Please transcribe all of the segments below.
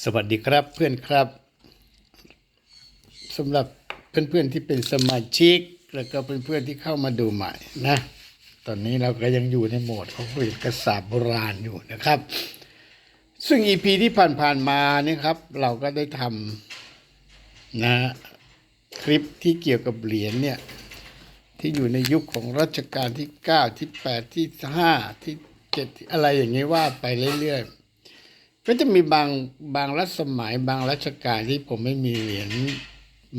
สวัสดีครับเพื่อนครับสำหรับเพื่อนๆที่เป็นสมาชิก แล้วก็เพื่อนๆที่เข้ามาดูใหม่นะ ตอนนี้เราก็ยังอยู่ในโหมดของผลิตกษาบโบราณอยู่นะครับ ซึ่ง EP ที่ผ่านๆมานี่ครับ เราก็ได้ทำนะคลิปที่เกี่ยวกับเหรียญเนี่ย ที่อยู่ในยุคของรัชกาลที่ 9 ที่ 8 ที่ 5 ที่ 7 อะไรอย่างนี้ว่าไปเรื่อยๆ ก็จะมีบางบางรัชสมัยบางรัชกาลที่ผมไม่มีเหรียญ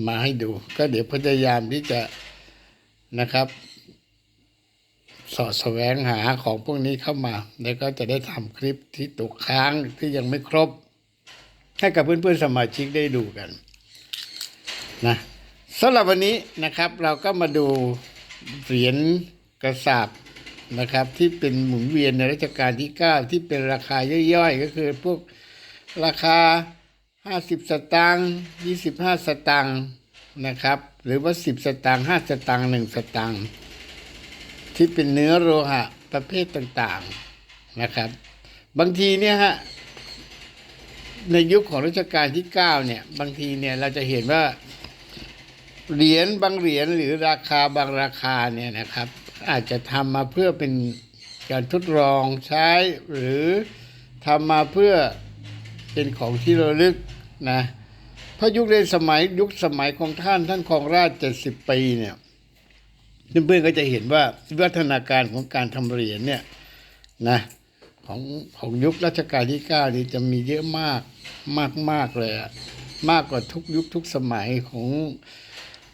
มาให้ดู ก็เดี๋ยวพยายามที่จะนะครับ สอดแสวงหาของพวกนี้เข้ามา แล้วก็จะได้ทำคลิปที่ตกค้างที่ยังไม่ครบ ให้กับเพื่อนๆสมาชิกได้ดูกันนะสำหรับวันนี้นะครับ เราก็มาดูเหรียญกระสาบ นะครับที่เป็นหมุนเวียนในรัชกาลที่ 9 ที่เป็นราคาย่อยๆ ก็คือพวกราคา 50 สตางค์25 สตางค์นะครับ หรือว่า 10 สตางค์5สตางค์1สตางค์ที่เป็นเนื้อโลหะประเภทต่างๆนะครับ บางทีเนี่ยฮะในยุคของรัชกาลที่9เนี่ยบางทีเนี่ยเราจะเห็นว่าเหรียญบางเหรียญหรือราคาบางราคาเนี่ยนะครับ อาจจะทำมาเพื่อเป็นการทดลองใช้หรือทำมาเพื่อเป็นของที่ระลึกนะเพราะยุคในสมัยยุคสมัยของท่านท่านครองราชเจ็ดสิบปีเนี่ยเพื่อนๆก็จะเห็นว่าวิวัฒนาการของการทำเหรียญเนี่ยนะของของยุครัชกาลที่เก้านี่จะมีเยอะมากมากมากเลยอะมากกว่าทุกยุคทุกสมัยของ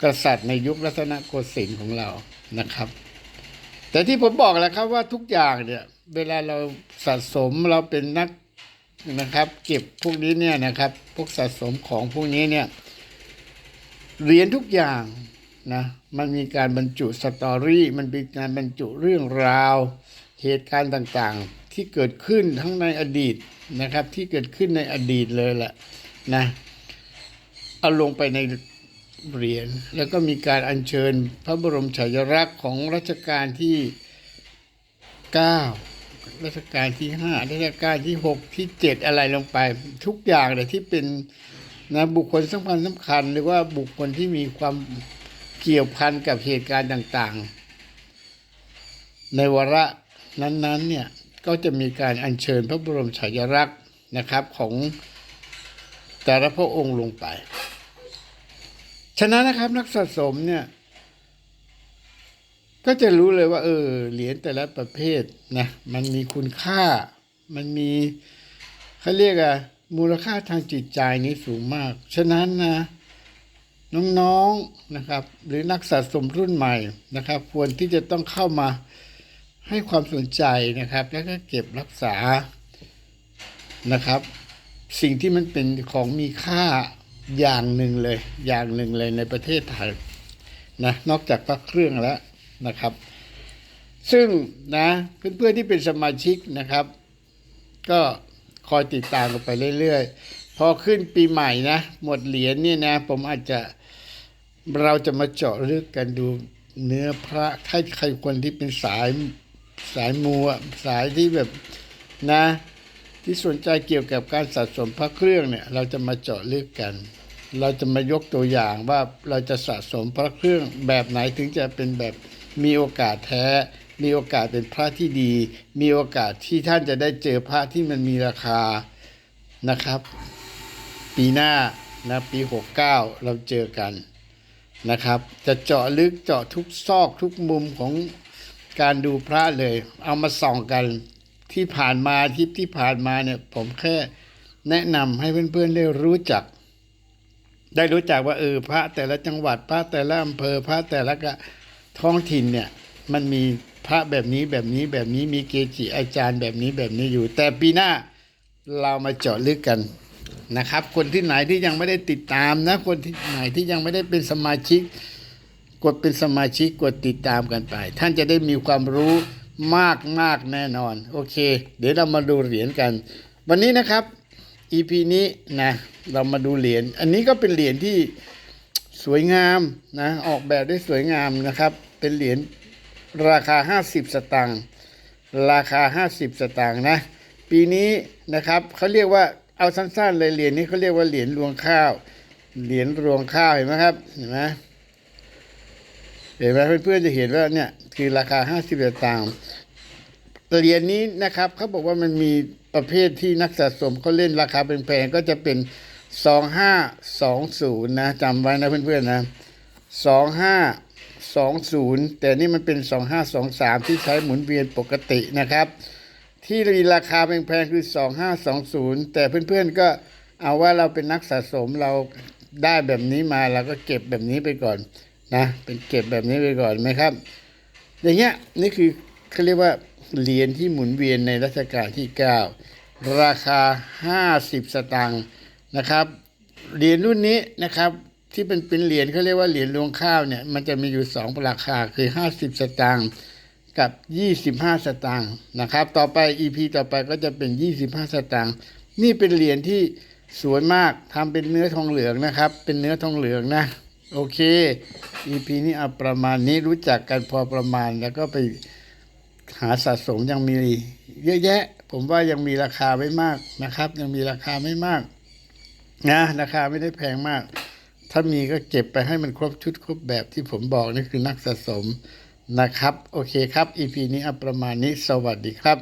กษัตริย์ในยุครัตนโกสินทร์ของเรานะครับ แต่ที่ผมบอกแล้วครับว่าทุกอย่างเนี่ย เวลาเราสะสมเราเป็นนักนะครับ เก็บพวกนี้เนี่ยนะครับ พวกสะสมของพวกนี้เนี่ยเหรียญทุกอย่างนะมันมีการบรรจุสตอรี่มันมีการบรรจุเรื่องราว เหตุการณ์ต่างๆ ที่เกิดขึ้นทั้งในอดีตนะครับ ที่เกิดขึ้นในอดีตเลยแหละนะเอาลงไปใน เหรียญแล้วก็มีการอัญเชิญพระบรมฉายาลักษณ์ของรัชกาลที่ 9 รัชกาลที่ 5 รัชกาลที่ 6 ที่ 7 อะไรลงไป ทุกอย่างเลยที่เป็นนะบุคคลสำคัญสำคัญ หรือว่าบุคคลที่มีความเกี่ยวพันกับเหตุการณ์ต่างๆ ในวาระนั้นๆเนี่ยก็จะมีการอัญเชิญพระบรมฉายาลักษณ์นะครับของแต่ละพระองค์ลงไป ฉะนั้นนะครับนักสะสมเนี่ย ก็จะรู้เลยว่า เออเหรียญแต่ละประเภทนะมันมีคุณค่า มันมีเขาเรียกอะมูลค่าทางจิตใจนี้สูงมาก ฉะนั้นนะน้องๆนะครับ หรือนักสะสมรุ่นใหม่นะครับ ควรที่จะต้องเข้ามาให้ความสนใจนะครับ แล้วก็เก็บรักษานะครับ สิ่งที่มันเป็นของมีค่า อย่างหนึ่งเลย อย่างหนึ่งเลยในประเทศไทยนะนอกจากพระเครื่องแล้วนะครับ ซึ่งนะเพื่อนๆที่เป็นสมาชิกนะครับ ก็คอยติดตามกันไปเรื่อยๆ พอขึ้นปีใหม่นะหมดเหรียญเนี่ยนะ ผมอาจจะเราจะมาเจาะลึกกันดูเนื้อพระใครใครคนที่เป็นสายสายมูสายที่แบบนะ ที่สนใจเกี่ยวกับการสะสมพระเครื่องเนี่ยเราจะมาเจาะลึกกัน เราจะมายกตัวอย่างว่าเราจะสะสมพระเครื่องแบบไหนถึงจะเป็นแบบมีโอกาสแท้ มีโอกาสเป็นพระที่ดี มีโอกาสที่ท่านจะได้เจอพระที่มันมีราคานะครับ ปีหน้านะปี 69 เราเจอกันนะครับ จะเจาะลึกเจาะทุกซอกทุกมุมของการดูพระเลย เอามาส่องกัน ที่ผ่านมาทิปที่ผ่านมาเนี่ย ผมแค่แนะนำให้เพื่อนๆได้รู้จัก ได้รู้จักว่าเออพระแต่ละจังหวัดพระแต่ละอำเภอพระแต่ละกะท้องถิ่นเนี่ย มันมีพระแบบนี้แบบนี้แบบนี้มีเกจิอาจารย์แบบนี้แบบนี้อยู่ แต่ปีหน้าเรามาเจาะลึกกันนะครับ คนที่ไหนที่ยังไม่ได้ติดตามนะ คนที่ไหนที่ยังไม่ได้เป็นสมาชิก กดเป็นสมาชิกกดติดตามกันไป ท่านจะได้มีความรู้ มากมากแน่นอน โอเค เดี๋ยวเรามาดูเหรียญกัน วันนี้นะครับ EP นี้นะเรามาดูเหรียญอันนี้ก็เป็นเหรียญที่สวยงามนะออกแบบได้สวยงามนะครับ เป็นเหรียญราคา 50 สตางค์ราคา 50 สตางค์นะ ปีนี้นะครับเขาเรียกว่าเอาสั้นๆเลยเหรียญนี้เขาเรียกว่าเหรียญรวงข้าว เหรียญรวงข้าวเห็นไหมครับเห็นไหมเห็นไหมเพื่อนๆจะเห็นว่าเนี่ย คือราคาห้าสิบตางค์เหรียญนี้นะครับเขาบอกว่ามันมีประเภทที่นักสะสมเขาเล่นราคาแพงๆก็จะเป็นสองห้าสองศูนย์นะจำไว้นะเพื่อนๆนะสองห้าสองศูนย์แต่นี่มันเป็นสองห้าสองสามที่ใช้หมุนเวียนปกตินะครับ ที่มีราคาแพงๆคือ 2520 แต่เพื่อนๆก็เอาว่าเราเป็นนักสะสมเราได้แบบนี้มาเราก็เก็บแบบนี้ไปก่อนนะ เป็นเก็บแบบนี้ไปก่อนไหมครับ อย่างเงี้ยนี่คือเขาเรียกว่าเหรียญที่หมุนเวียนในรัชกาลที่ 9 ราคา 50 สตางค์นะครับเหรียญรุ่นนี้นะครับที่เป็นเป็นเหรียญเขาเรียกว่าเหรียญรวงข้าวเนี่ยมันจะมีอยู่สองราคาคือ 50 สตางค์กับ 25 สตางค์นะครับ ต่อไป EP ต่อไปก็จะเป็น 25 สตางค์นี่เป็นเหรียญที่สวยมากทำเป็นเนื้อทองเหลืองนะครับ เป็นเนื้อทองเหลืองนะ โอเค EP นี้เอาประมาณนี้รู้จักกันพอประมาณแล้วก็ไปหาสะสมยังมีเยอะแยะ ผมว่ายังมีราคาไม่มากนะครับ ยังมีราคาไม่มากนะราคาไม่ได้แพงมาก ถ้ามีก็เก็บไปให้มันครบชุดครบแบบที่ผมบอกนี่คือนักสะสมนะครับ โอเคครับ EP นี้เอาประมาณนี้สวัสดีครับ